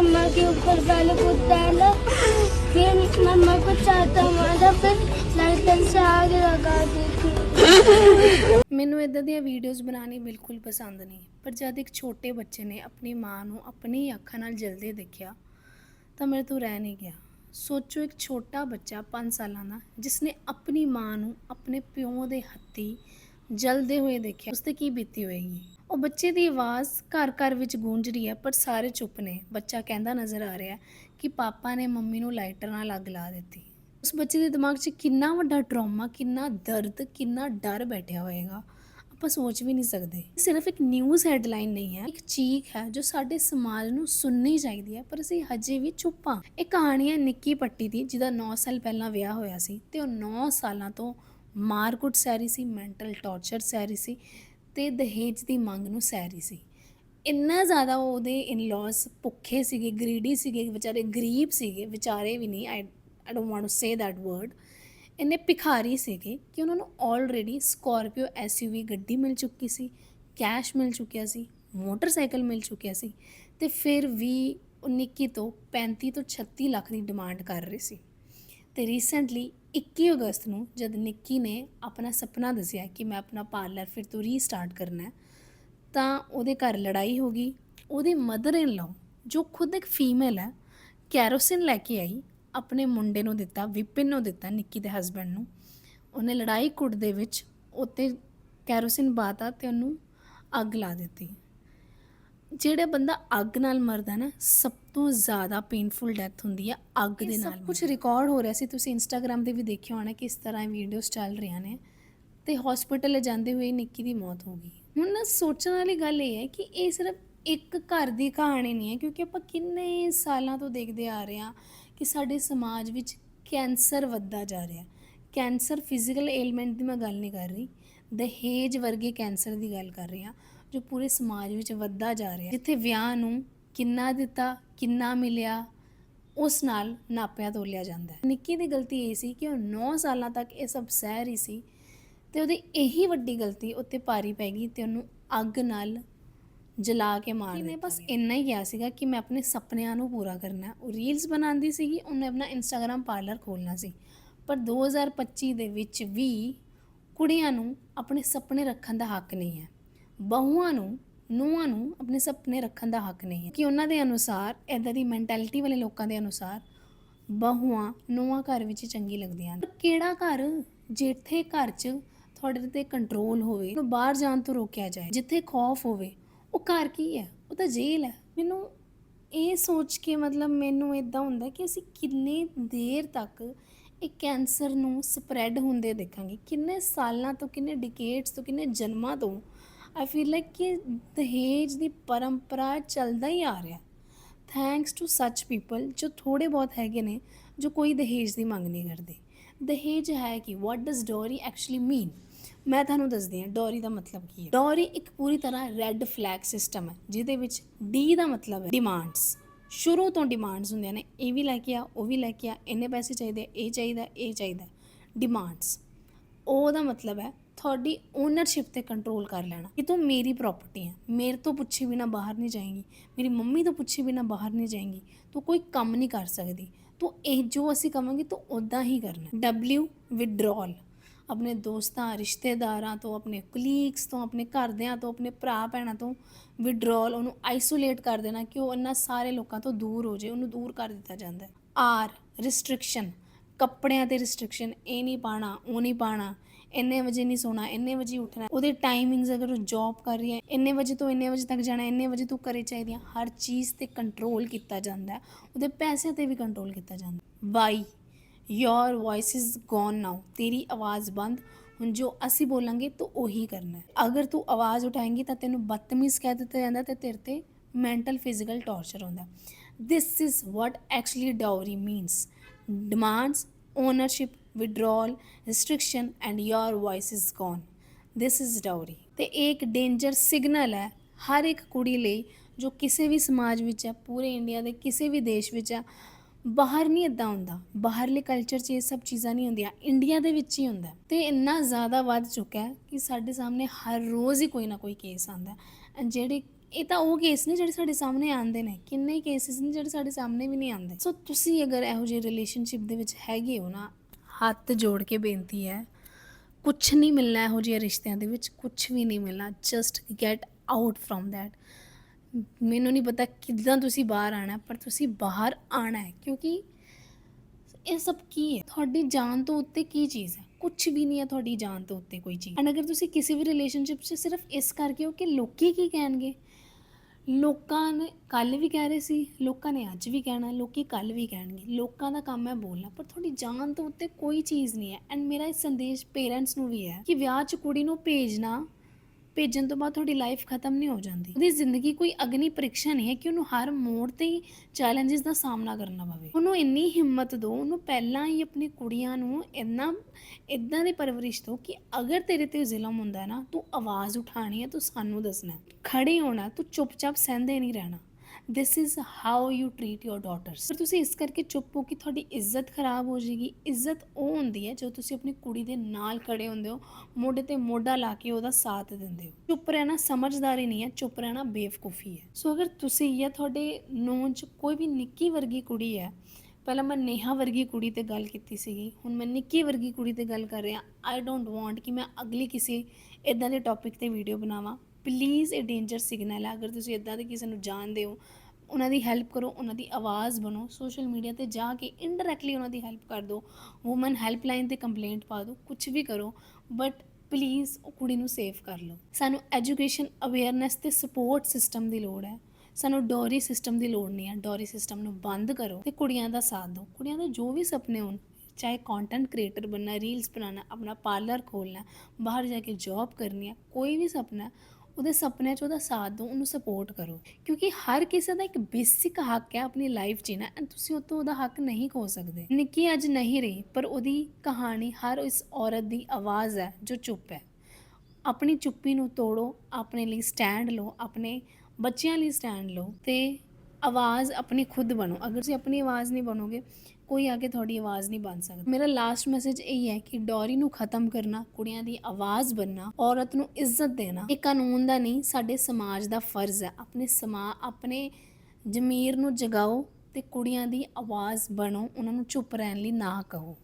मम्मा के ऊपर पहले खुद डाला फिर मम्मा को चाहता मारा फिर लाइटर से आग लगा दी थी ਮੈਨੂੰ ਇਦਾਂ ਦੀਆਂ ਵੀਡੀਓਜ਼ ਬਣਾਉਣੀ ਬਿਲਕੁਲ ਪਸੰਦ ਨਹੀਂ ਪਰ ਜਦ ਇੱਕ ਛੋਟੇ ਬੱਚੇ ਨੇ ਆਪਣੀ ਮਾਂ ਨੂੰ ਆਪਣੀ ਅੱਖਾਂ ਨਾਲ ਜਲਦੇ ਦੇਖਿਆ ਤਾਂ ਮੇਰੇ ਤੋਂ ਰਹਿ ਨਹੀਂ ਗਿਆ ਸੋਚੋ ਇੱਕ ਛੋਟਾ ਬੱਚਾ 5 ਸਾਲਾਂ ਦਾ ਜਿਸ ਨੇ ਆਪਣੀ ਮਾਂ ਨੂੰ ਆਪਣੇ ਪਿਓ ਦੇ ਹੱਥੀ ਜਲਦੇ ਹੋਏ ਦੇਖਿਆ ਉਸ ਤੇ ਕੀ ਬੀਤੀ ਹੋਏਗੀ ਉਹ ਬੱਚੇ ਦੀ ਆਵਾਜ਼ ਘਰ ਘਰ ਵਿੱਚ ਗੂੰਜ ਰਹੀ ਹੈ, ਪਰ ਸਾਰੇ ਚੁੱਪ ਨੇ। ਬੱਚਾ ਕਹਿੰਦਾ ਨਜ਼ਰ ਆ ਰਿਹਾ ਕਿ ਪਾਪਾ ਨੇ ਮੰਮੀ ਨੂੰ ਲਾਈਟਰ ਨਾਲ ਅੱਗ ਲਾ ਦਿੱਤੀ। ਉਸ ਬੱਚੇ ਦੇ ਦਿਮਾਗ 'ਚ ਕਿੰਨਾ ਵੱਡਾ ਟਰਾਮਾ ਕਿੰਨਾ ਦਰਦ, ਕਿੰਨਾ ਡਰ ਬੈਠਿਆ ਹੋਏਗਾ। ਆਪਾਂ ਸੋਚ ਵੀ ਨਹੀਂ ਸਕਦੇ। ਸਿਰਫ ਇੱਕ ਨਿਊਜ਼ ਹੈਡਲਾਈਨ ਨਹੀਂ ਹੈ, ਇੱਕ ਚੀਖ ਹੈ ਜੋ ਸਾਡੇ ਸਮਾਜ ਨੂੰ ਸੁਣਨੀ ਚਾਹੀਦੀ ਹੈ, ਪਰ ਅਸੀਂ ਹਜੇ ਵੀ ਚੁੱਪ ਹਾਂ। ਇਹ ਕਹਾਣੀ ਹੈ ਨਿੱਕੀ ਪੱਟੀ ਦੀ, ਜਿਹਦਾ 9 ਸਾਲ ਪਹਿਲਾਂ ਵਿਆਹ ਹੋਇਆ ਸੀ ਤੇ ਉਹ 9 ਸਾਲਾਂ ਤੋਂ ਮਾਰਕੁੱਟ ਸਹਿ ਰਹੀ ਸੀ ਮੈਂਟਲ ਟੌਰਚਰ ਸਹਿ ਰਹੀ ਸੀ। ਤੇ ਦਹੇਜ ਦੀ ਮੰਗ ਨੂੰ ਸਹਿ ਰਹੀ ਸੀ। ਇੰਨਾ ਜ਼ਿਆਦਾ ਉਹਦੇ ਇਨ-ਲॉज ਭੁੱਖੇ ਸੀਗੇ ਗਰੀਡੀ ਸੀਗੇ, ਵਿਚਾਰੇ ਗਰੀਬ ਸੀਗੇ, ਵਿਚਾਰੇ ਵੀ ਨਹੀਂ I I don't want to say that word ਇੰਨੇ ਭਿਖਾਰੀ ਸੀਗੇ ਕਿ ਉਹਨਾਂ ਨੂੰ ਆਲਰੇਡੀ ਸਕਾਰਪੀਓ ਐਸਯੂਵੀ ਗੱਡੀ ਮਿਲ ਚੁੱਕੀ ਸੀ ਕੈਸ਼ ਮਿਲ ਚੁੱਕਿਆ ਸੀ ਮੋਟਰਸਾਈਕਲ ਮਿਲ ਚੁੱਕਿਆ ਸੀ ਤੇ ਫਿਰ ਵੀ ਉਹ ਨਿੱਕੀ ਤੋਂ 35 ਤੋਂ 36 ਲੱਖ ਦੀ ਡਿਮਾਂਡ ਕਰ ਰਹੇ ਸੀ। ਤੇ ਰੀਸੈਂਟਲੀ 21 ਅਗਸਤ ਨੂੰ ਜਦ ਨਿੱਕੀ ਨੇ ਆਪਣਾ ਸੁਪਨਾ ਦੱਸਿਆ ਕਿ ਮੈਂ ਆਪਣਾ ਪਾਰਲਰ ਫਿਰ ਤੋਂ ਰੀਸਟਾਰਟ ਕਰਨਾ ਹੈ, ਤਾਂ ਉਹਦੇ ਘਰ ਲੜਾਈ ਹੋ ਗਈ। ਉਹਦੀ ਮਦਰ ਇਨ ਲਾਅ ਜੋ ਖੁਦ ਇੱਕ ਫੀਮੇਲ ਹੈ, ਕੈਰੋਸਿਨ ਲੈ ਕੇ ਆਈ, ਆਪਣੇ ਮੁੰਡੇ ਨੂੰ ਦਿੱਤਾ, ਵਿਪਿਨ ਨੂੰ ਦਿੱਤਾ, ਨਿੱਕੀ ਦੇ ਹਸਬੰਡ ਨੂੰ। ਉਹਨੇ ਲੜਾਈ ਕੁੱਟ ਦੇ ਵਿੱਚ ਉੱਤੇ ਕੈਰੋਸਿਨ ਬਾਤਾ ਤੇ ਉਹਨੂੰ ਅੱਗ ਲਾ ਦਿੱਤੀ। ਜਿਹੜਾ ਬੰਦਾ ਅੱਗ ਨਾਲ ਮਰਦਾ ਨਾ ਸਭ ਤੋਂ ਜ਼ਿਆਦਾ ਪੇਨਫੁਲ ਡੈਥ ਹੁੰਦੀ ਹੈ ਅੱਗ ਦੇ ਨਾਲ ਕੁਝ ਰਿਕਾਰਡ ਹੋ ਰਿਹਾ ਸੀ। ਤੁਸੀਂ ਇੰਸਟਾਗ੍ਰam ਤੇ ਵੀ ਦੇਖਿਆ ਹੋਣਾ ਕਿ ਇਸ ਤਰ੍ਹਾਂ ਵੀਡੀਓਜ਼ ਚੱਲ ਰਹੀਆਂ ਨੇ ਤੇ ਹਸਪੀਟਲ ਜਾਂਦੇ ਹੋਏ ਨਿੱਕੀ ਦੀ ਮੌਤ ਹੋ ਗਈ। ਹੁਣ ਨਾ ਸੋਚਣ ਵਾਲੀ ਗੱਲ ਇਹ ਹੈ ਕਿ ਇਹ ਸਿਰਫ ਇੱਕ ਘਰ ਦੀ ਕਹਾਣੀ ਨਹੀਂ ਹੈ ਕਿਉਂਕਿ ਆਪਾਂ ਕਿੰਨੇ ਸਾਲਾਂ ਤੋਂ ਦੇਖਦੇ ਆ ਰਹੇ ਹਾਂ ਕਿ ਸਾਡੇ ਸਮਾਜ ਵਿੱਚ ਕੈਂਸਰ ਵੱਧਦਾ ਜਾ ਰਿਹਾ। ਕੈਂਸਰ ਫਿਜ਼ੀਕਲ ਏਲਮੈਂਟ ਦੀ ਮੈਂ ਗੱਲ ਨਹੀਂ ਕਰ ਰਹੀ ਦਹੇਜ ਵਰਗੇ ਕੈਂਸਰ ਦੀ ਗੱਲ ਕਰ ਰਹੀ ਹਾਂ। ਜੋ ਪੂਰੇ ਸਮਾਜ ਵਿੱਚ ਵੱਧਦਾ ਜਾ ਰਿਹਾ ਜਿੱਥੇ ਵਿਆਹ ਨੂੰ ਕਿੰਨਾ ਦਿੱਤਾ ਕਿੰਨਾ ਮਿਲਿਆ ਉਸ ਨਾਲ ਨਾਪਿਆ ਤੋਲਿਆ ਜਾਂਦਾ ਹੈ। ਨਿੱਕੀ ਦੀ ਗਲਤੀ ਇਹ ਸੀ ਕਿ ਉਹ 9 ਸਾਲਾਂ ਤੱਕ ਇਹ ਸਭ ਸਹਿ ਰਹੀ ਸੀ ਤੇ ਉਹਦੀ ਇਹੀ ਵੱਡੀ ਗਲਤੀ ਉੱਤੇ ਭਾਰੀ ਪੈ ਗਈ ਤੇ ਉਹਨੂੰ ਅੱਗ ਨਾਲ ਜਲਾ ਕੇ ਮਾਰ ਦਿੱਤਾ ਨੇ ਬਸ ਇੰਨਾ ਹੀ ਕਿਹਾ ਸੀਗਾ ਕਿ ਮੈਂ ਆਪਣੇ ਸੁਪਨਿਆਂ ਨੂੰ ਪੂਰਾ ਕਰਨਾ। ਉਹ ਰੀਲਸ ਬਣਾਉਂਦੀ ਸੀਗੀ ਉਹਨੇ ਆਪਣਾ ਇੰਸਟਾਗ੍ਰam ਪਾਰਲਰ ਖੋਲਣਾ ਸੀ। ਪਰ 2025 ਦੇ ਵਿੱਚ ਵੀ ਕੁੜੀਆਂ ਨੂੰ ਆਪਣੇ ਸੁਪਨੇ ਰੱਖਣ ਦਾ ਹੱਕ ਨਹੀਂ ਹੈ। ਬਹੂਆਂ ਨੂੰ, ਨੂੰਹਾਂ ਨੂੰ ਆਪਣੇ ਸੁਪਨੇ ਰੱਖਣ ਦਾ ਹੱਕ ਨਹੀਂ ਹੈ। ਕਿ ਉਹਨਾਂ ਦੇ ਅਨੁਸਾਰ ਇਦਾਂ ਦੀ ਮੈਂਟੈਲਿਟੀ ਵਾਲੇ ਲੋਕਾਂ ਦੇ ਅਨੁਸਾਰ ਬਹੂਆਂ ਨੂੰਹਾਂ ਘਰ ਵਿੱਚ ਚੰਗੀ ਲੱਗਦੀਆਂ ਹਨ। ਪਰ ਕਿਹੜਾ ਘਰ ਜਿੱਥੇ ਘਰ 'ਚ ਤੁਹਾਡੇ ਤੇ ਕੰਟਰੋਲ ਹੋਵੇ, ਉਹਨੂੰ ਬਾਹਰ ਜਾਣ ਤੋਂ ਰੋਕਿਆ ਜਾਏ, ਜਿੱਥੇ ਖੌਫ ਹੋਵੇ, ਉਹ ਘਰ ਕੀ ਹੈ? ਉਹ ਤਾਂ ਜੇਲ੍ਹ ਹੈ। ਮੈਨੂੰ ਇਹ ਸੋਚ ਕੇ ਮਤਲਬ ਮੈਨੂੰ ਇਦਾਂ ਹੁੰਦਾ ਕਿ ਅਸੀਂ ਕਿੰਨੇ ਦੇਰ ਤੱਕ ਇਹ ਕੈਂਸਰ ਨੂੰ ਸਪਰੈਡ ਹੁੰਦੇ ਦੇਖਾਂਗੇ। ਕਿੰਨੇ ਸਾਲਾਂ ਤੋਂ, ਕਿੰਨੇ ਡਿਕੇਡਸ ਤੋਂ, ਕਿੰਨੇ ਜਨਮਾਂ ਤੋਂ ਆਈ ਫੀਲ ਲਾਈਕ ਕਿ ਦਹੇਜ ਦੀ ਪਰੰਪਰਾ ਚੱਲਦਾ ਹੀ ਆ ਰਿਹਾ ਥੈਂਕਸ ਟੂ ਸੱਚ ਪੀਪਲ ਜੋ ਥੋੜੇ ਬਹੁਤ ਹੈਗੇ ਨੇ ਜੋ ਕੋਈ ਦਹੇਜ ਦੀ ਮੰਗ ਨਹੀਂ ਕਰਦੇ ਦਹੇਜ ਹੈ ਕਿ ਵਾਟ ਡਸ ਡੋਰੀ ਐਕਚੁਅਲੀ ਮੀਨ ਮੈਂ ਤੁਹਾਨੂੰ ਦੱਸਦੀ ਹਾਂ ਡੋਰੀ ਦਾ ਮਤਲਬ ਕੀ ਹੈ ਡੋਰੀ ਇੱਕ ਪੂਰੀ ਤਰ੍ਹਾਂ ਰੈੱਡ ਫਲੈਗ ਸਿਸਟਮ ਹੈ ਜਿਹਦੇ ਵਿੱਚ ਡੀ ਦਾ ਮਤਲਬ ਹੈ ਡਿਮਾਂਡਸ ਸ਼ੁਰੂ ਤੋਂ ਡਿਮਾਂਡਸ ਹੁੰਦੀਆਂ ਨੇ ਇਹ ਵੀ ਲੈ ਕੇ ਆ ਉਹ ਵੀ ਲੈ ਕੇ ਆ ਇੰਨੇ ਪੈਸੇ ਚਾਹੀਦੇ ਇਹ ਚਾਹੀਦਾ ਇਹ ਚਾਹੀਦਾ ਡਿਮਾਂਡਸ ਉਹ ਦਾ ਮਤਲਬ ਹੈ ਤੁਹਾਡੀ ਓਨਰਸ਼ਿਪ ਤੇ ਕੰਟਰੋਲ ਕਰ ਲੈਣਾ ਕਿ ਤੂੰ ਮੇਰੀ ਪ੍ਰਾਪਰਟੀ ਹੈ ਮੇਰੇ ਤੋਂ ਪੁੱਛੇ ਬਿਨਾ ਬਾਹਰ ਨਹੀਂ ਜਾਏਗੀ। ਮੇਰੀ ਮੰਮੀ ਤੋਂ ਪੁੱਛੇ ਬਿਨਾ ਬਾਹਰ ਨਹੀਂ ਜਾਏਗੀ। ਤੂੰ ਕੋਈ ਕੰਮ ਨਹੀਂ ਕਰ ਸਕਦੀ। ਤੂੰ ਇਹ ਜੋ ਅਸੀਂ ਕਵਾਂਗੇ ਤੂੰ ਉਦਾਂ ਹੀ ਕਰਨਾ। W ਵਿਡਰਾਲ ਆਪਣੇ ਦੋਸਤਾਂ, ਰਿਸ਼ਤੇਦਾਰਾਂ ਤੋਂ, ਆਪਣੇ ਕਲੀਗਸ ਤੋਂ, ਆਪਣੇ ਘਰਦਿਆਂ ਤੋਂ, ਆਪਣੇ ਭਰਾ ਭੈਣਾਂ ਤੋਂ ਵਿਡਰਾਲ ਉਹਨੂੰ ਆਈਸੋਲੇਟ ਕਰ ਦੇਣਾ ਕਿ ਉਹ ਇਹਨਾਂ ਸਾਰੇ ਲੋਕਾਂ ਤੋਂ ਦੂਰ ਹੋ ਜਾਏ ਉਹਨੂੰ ਦੂਰ ਕਰ ਦਿੱਤਾ ਜਾਂਦਾ ਹੈ। ਆਰ ਰਿਸਟ੍ਰਿਕਸ਼ਨ ਕੱਪੜਿਆਂ ਤੇ ਰਿਸਟ੍ਰਿਕਸ਼ਨ ਇਹ ਨਹੀਂ ਪਾਣਾ, ਉਹ ਨਹੀਂ ਪਾਣਾ। ਇੰਨੇ ਵਜੇ ਨਹੀਂ ਸੋਣਾ, ਇੰਨੇ ਵਜੇ ਉੱਠਣਾ। ਉਹਦੇ ਟਾਈਮਿੰਗਸ ਅਗਰ ਉਹ ਜੌਬ ਕਰ ਰਹੀ ਹੈ, ਇੰਨੇ ਵਜੇ ਤੋਂ ਇੰਨੇ ਵਜੇ ਤੱਕ ਜਾਣਾ, ਇੰਨੇ ਵਜੇ ਤੂੰ ਕਰੇ ਚਾਹੀਦੀਆਂ, ਹਰ ਚੀਜ਼ ਤੇ ਕੰਟਰੋਲ ਕੀਤਾ ਜਾਂਦਾ ਉਹਦੇ ਪੈਸੇ ਤੇ ਵੀ ਕੰਟਰੋਲ ਕੀਤਾ ਜਾਂਦਾ why your voice is gone now ਤੇਰੀ ਆਵਾਜ਼ ਬੰਦ। ਹੁਣ ਜੋ ਅਸੀਂ ਬੋਲਾਂਗੇ, ਤੂੰ ਉਹੀ ਕਰਨਾ ਹੈ। ਅਗਰ ਤੂੰ ਆਵਾਜ਼ ਉਠਾਏਂਗੀ ਤਾਂ ਤੈਨੂੰ ਬਦਤਮੀਜ਼ ਕਹਿ ਦਿੱਤਾ ਜਾਂਦਾ ਤੇ ਤੇਰੇ ਤੇ ਮੈਂਟਲ ਫਿਜ਼ੀਕਲ ਟੌਰਚਰ ਹੁੰਦਾ this is what actually dowry means demands ownership withdrawal, restriction, and your voice is gone. This is dowry. ਤੇ ਇਹ ਇੱਕ ਡੇਂਜਰ ਸਿਗਨਲ ਹੈ ਹਰ ਇੱਕ ਕੁੜੀ ਲਈ ਜੋ ਕਿਸੇ ਵੀ ਸਮਾਜ ਵਿੱਚ ਹੈ, ਪੂਰੇ ਇੰਡੀਆ ਦੇ ਕਿਸੇ ਵੀ ਦੇਸ਼ ਵਿੱਚ ਹੈ, ਬਾਹਰ ਨਹੀਂ ਇਦਾਂ ਹੁੰਦਾ। ਬਾਹਰਲੇ ਕਲਚਰ 'ਚ ਇਹ ਸਭ ਚੀਜ਼ਾਂ ਨਹੀਂ ਹੁੰਦੀਆਂ। ਇੰਡੀਆ ਦੇ ਵਿੱਚ ਹੀ ਹੁੰਦਾ। ਹੈ। ਤੇ ਇੰਨਾ ਜ਼ਿਆਦਾ ਵੱਧ ਚੁੱਕਾ ਹੈ ਕਿ ਸਾਡੇ ਸਾਹਮਣੇ ਹਰ ਰੋਜ਼ ਹੀ ਕੋਈ ਨਾ ਕੋਈ ਕੇਸ ਆਉਂਦਾ ਐਂਡ ਜਿਹੜੇ, ਇਹ ਤਾਂ ਉਹ ਕੇਸ ਨੇ ਜਿਹੜੇ ਸਾਡੇ ਸਾਹਮਣੇ ਆਉਂਦੇ ਨੇ। ਕਿੰਨੇ ਕੇਸਿਸ ਨੇ ਜਿਹੜੇ ਸਾਡੇ ਸਾਹਮਣੇ ਵੀ ਨਹੀਂ ਆਉਂਦੇ। ਸੋ ਤੁਸੀਂ ਅਗਰ ਇਹੋ ਜਿਹੇ ਰਿਲੇਸ਼ਨਸ਼ਿਪ ਦੇ ਵਿੱਚ ਹੈਗੇ ਹੋ ਨਾ ਹੱਥ ਜੋੜ ਕੇ ਬੇਨਤੀ ਹੈ ਕੁਝ ਨਹੀਂ ਮਿਲਣਾ ਇਹੋ ਜਿਹੇ ਰਿਸ਼ਤਿਆਂ ਦੇ ਵਿੱਚ ਕੁਝ ਵੀ ਨਹੀਂ ਮਿਲਣਾ just get out from that ਮੈਨੂੰ ਨਹੀਂ ਪਤਾ ਕਿੱਦਾਂ ਤੁਸੀਂ ਬਾਹਰ ਆਣਾ ਪਰ ਤੁਸੀਂ ਬਾਹਰ ਆਣਾ ਹੈ, ਕਿਉਂਕਿ ਇਹ ਸਭ ਕੀ ਹੈ? ਤੁਹਾਡੀ ਜਾਨ ਤੋਂ ਉੱਤੇ ਕੀ ਚੀਜ਼ ਹੈ? ਕੁਝ ਵੀ ਨਹੀਂ ਹੈ ਤੁਹਾਡੀ ਜਾਨ ਤੋਂ ਉੱਤੇ ਕੋਈ ਚੀਜ਼। ਐਂਡ ਅਗਰ ਤੁਸੀਂ ਕਿਸੇ ਵੀ ਰਿਲੇਸ਼ਨਸ਼ਿਪ 'ਚ ਸਿਰਫ ਇਸ ਕਰਕੇ ਹੋ ਕਿ ਲੋਕੀ ਕੀ ਕਹਿਣਗੇ? ਲੋਕਾਂ ਨੇ ਕੱਲ ਵੀ ਕਹਿ ਰਹੇ ਸੀ, ਲੋਕਾਂ ਨੇ ਅੱਜ ਵੀ ਕਹਿਣਾ, ਲੋਕੀ ਕੱਲ ਵੀ ਕਹਿਣਗੇ। ਲੋਕਾਂ ਦਾ ਕੰਮ ਹੈ ਬੋਲਣਾ, ਪਰ ਤੁਹਾਡੀ ਜਾਨ ਤੋਂ ਉੱਤੇ ਕੋਈ ਚੀਜ਼ ਨਹੀਂ ਹੈ। ਐਂਡ ਮੇਰਾ ਇਹ ਸੰਦੇਸ਼ ਪੇਰੈਂਟਸ ਨੂੰ ਵੀ ਹੈ ਕਿ ਵਿਆਹ 'ਚ ਕੁੜੀ ਨੂੰ ਭੇਜਣਾ ਭੇਜਣ ਤੋਂ ਬਾਅਦ ਤੁਹਾਡੀ ਲਾਈਫ ਖਤਮ ਨਹੀਂ ਹੋ ਜਾਂਦੀ। ਉਹਦੀ ਜ਼ਿੰਦਗੀ ਕੋਈ ਅਗਨੀ ਪ੍ਰੀਖਿਆ ਨਹੀਂ ਹੈ ਕਿ ਉਹਨੂੰ ਹਰ ਮੋੜ ਤੇ ਹੀ ਚੈਲੰਜਸ ਦਾ ਸਾਹਮਣਾ ਕਰਨਾ ਪਵੇ। ਉਹਨੂੰ ਇੰਨੀ ਹਿੰਮਤ ਦਿਓ, ਉਹਨੂੰ ਪਹਿਲਾਂ ਹੀ ਆਪਣੀ ਕੁੜੀਆਂ ਨੂੰ ਇੰਨਾ ਇਦਾਂ ਦੀ ਪਰਵਰਿਸ਼ ਦਿਓ ਕਿ ਅਗਰ ਤੇਰੇ ਤੇ ਜ਼ੁਲਮ ਹੁੰਦਾ ਹੈ ਨਾ, ਤੂੰ ਆਵਾਜ਼ ਉਠਾਣੀ ਹੈ, ਤੂੰ ਸਾਨੂੰ ਦੱਸਣਾ ਖੜੇ ਹੋਣਾ, ਤੂੰ ਚੁੱਪਚਾਪ ਸਹਿੰਦੇ ਨਹੀਂ ਰਹਿਣਾ। This is how you treat your daughters ਪਰ ਤੁਸੀਂ ਇਸ ਕਰਕੇ ਚੁੱਪ ਹੋ ਕਿ ਤੁਹਾਡੀ ਇੱਜ਼ਤ ਖਰਾਬ ਹੋ ਜਾਏਗੀ। ਇੱਜ਼ਤ ਉਹ ਹੁੰਦੀ ਹੈ ਜੋ ਤੁਸੀਂ ਆਪਣੀ ਕੁੜੀ ਦੇ ਨਾਲ ਖੜੇ ਹੁੰਦੇ ਹੋ, ਮੋਢੇ ਤੇ ਮੋਢਾ ਲਾ ਕੇ ਉਹਦਾ ਸਾਥ ਦਿੰਦੇ ਹੋ। ਚੁੱਪ ਰਹਿਣਾ ਸਮਝਦਾਰੀ ਨਹੀਂ ਹੈ, ਚੁੱਪ ਰਹਿਣਾ ਬੇਵਕੂਫੀ ਹੈ। ਸੋ ਅਗਰ ਤੁਸੀਂ ਜਾਂ ਤੁਹਾਡੇ ਨੂੰਹ 'ਚ ਕੋਈ ਵੀ ਨਿੱਕੀ ਵਰਗੀ ਕੁੜੀ ਹੈ, ਪਹਿਲਾਂ ਮੈਂ ਨੇਹਾ ਵਰਗੀ ਕੁੜੀ ਤੇ ਗੱਲ ਕੀਤੀ ਸੀਗੀ, ਹੁਣ ਮੈਂ ਨਿੱਕੀ ਵਰਗੀ ਕੁੜੀ ਤੇ ਗੱਲ ਕਰ ਰਿਹਾ ਆਈ ਡੋਂਟ ਵਾਂਟ ਕਿ ਮੈਂ ਅਗਲੀ ਕਿਸੇ ਇਦਾਂ ਦੇ ਟੌਪਿਕ ਤੇ ਵੀਡੀਓ ਬਣਾਵਾਂ। ਪਲੀਜ਼ ਇਹ ਡੇਂਜਰ ਸਿਗਨਲ ਹੈ, ਅਗਰ ਤੁਸੀਂ ਇਦਾਂ ਦੇ ਕਿਸੇ ਨੂੰ ਜਾਣਦੇ ਹੋ ਉਹਨਾਂ ਦੀ ਹੈਲਪ ਕਰੋ, ਉਹਨਾਂ ਦੀ ਆਵਾਜ਼ ਬਣੋ ਸੋਸ਼ਲ ਮੀਡੀਆ ਤੇ ਜਾ ਕੇ ਇਨਡਾਇਰੈਕਟਲੀ ਉਹਨਾਂ ਦੀ ਹੈਲਪ ਕਰ ਦਿਓ। ਔਮਨ ਹੈਲਪਲਾਈਨ ਤੇ ਕੰਪਲੇਂਟ ਪਾ ਦਿਓ ਕੁਝ ਵੀ ਕਰੋ ਬਟ ਪਲੀਜ਼ ਉਹ ਕੁੜੀ ਨੂੰ ਸੇਫ ਕਰ ਲਓ। ਸਾਨੂੰ ਐਜੂਕੇਸ਼ਨ ਅਵੇਅਰਨੈਸ ਤੇ ਸਪੋਰਟ ਸਿਸਟਮ ਦੀ ਲੋੜ ਹੈ। ਸਾਨੂੰ ਡੋਰੀ ਸਿਸਟਮ ਦੀ ਲੋੜ ਨਹੀਂ ਹੈ। ਡੋਰੀ ਸਿਸਟਮ ਨੂੰ ਬੰਦ ਕਰੋ ਤੇ ਕੁੜੀਆਂ ਦਾ ਸਾਥ ਦਿਓ। ਕੁੜੀਆਂ ਦੇ ਜੋ ਵੀ ਸੁਪਨੇ ਹੋਣ, ਚਾਹੇ ਕੰਟੈਂਟ ਕ੍ਰੀਏਟਰ ਬਣਨਾ ਰੀਲਸ ਬਣਾਉਣਾ, ਆਪਣਾ ਪਾਰਲਰ ਖੋਲਣਾ ਬਾਹਰ ਜਾ ਕੇ ਜੌਬ ਕਰਨੀ ਹੈ, ਕੋਈ ਵੀ ਸੁਪਨਾ ਉਹਦੇ ਸੁਪਨਿਆਂ 'ਚ ਉਹਦਾ ਸਾਥ ਦਿਓ, ਉਹਨੂੰ ਸਪੋਰਟ ਕਰੋ। ਕਿਉਂਕਿ ਹਰ ਕਿਸੇ ਦਾ ਇੱਕ ਬੇਸਿਕ ਹੱਕ ਹੈ ਆਪਣੀ ਲਾਈਫ ਜੀਣਾ ਐਂਡ ਤੁਸੀਂ ਉਹ ਤੋਂ ਉਹਦਾ ਹੱਕ ਨਹੀਂ ਖੋ ਸਕਦੇ। ਨਿੱਕੀ ਅੱਜ ਨਹੀਂ ਰਹੀ, ਪਰ ਉਹਦੀ ਕਹਾਣੀ ਹਰ ਇਸ ਔਰਤ ਦੀ ਆਵਾਜ਼ ਹੈ, ਜੋ ਚੁੱਪ ਹੈ। ਆਪਣੀ ਚੁੱਪੀ ਨੂੰ ਤੋੜੋ, ਆਪਣੇ ਲਈ ਸਟੈਂਡ ਲਓ, ਆਪਣੇ ਬੱਚਿਆਂ ਲਈ ਸਟੈਂਡ ਲਓ, ਤੇ ਆਵਾਜ਼ ਆਪਣੀ ਖੁਦ ਬਣੋ ਅਗਰ ਤੁਸੀਂ ਆਪਣੀ ਆਵਾਜ਼ ਨਹੀਂ ਬਣੋਗੇ ਕੋਈ ਆ ਕੇ ਤੁਹਾਡੀ ਆਵਾਜ਼ ਨਹੀਂ ਬਣ ਸਕਦਾ ਮੇਰਾ ਲਾਸਟ ਮੈਸੇਜ ਇਹ ਹੈ ਕਿ ਡੋਰੀ ਨੂੰ ਖਤਮ ਕਰਨਾ ਕੁੜੀਆਂ ਦੀ ਆਵਾਜ਼ ਬਣਨਾ ਔਰਤ ਨੂੰ ਇੱਜ਼ਤ ਦੇਣਾ ਇਹ ਕਾਨੂੰਨ ਦਾ ਨਹੀਂ ਸਾਡੇ ਸਮਾਜ ਦਾ ਫਰਜ਼ ਹੈ ਆਪਣੇ ਸਮਾ ਆਪਣੇ ਜ਼ਮੀਰ ਨੂੰ ਜਗਾਓ ਤੇ ਕੁੜੀਆਂ ਦੀ ਆਵਾਜ਼ ਬਣੋ ਉਹਨਾਂ ਨੂੰ ਚੁੱਪ ਰਹਿਣ ਲਈ ਨਾ ਕਹੋ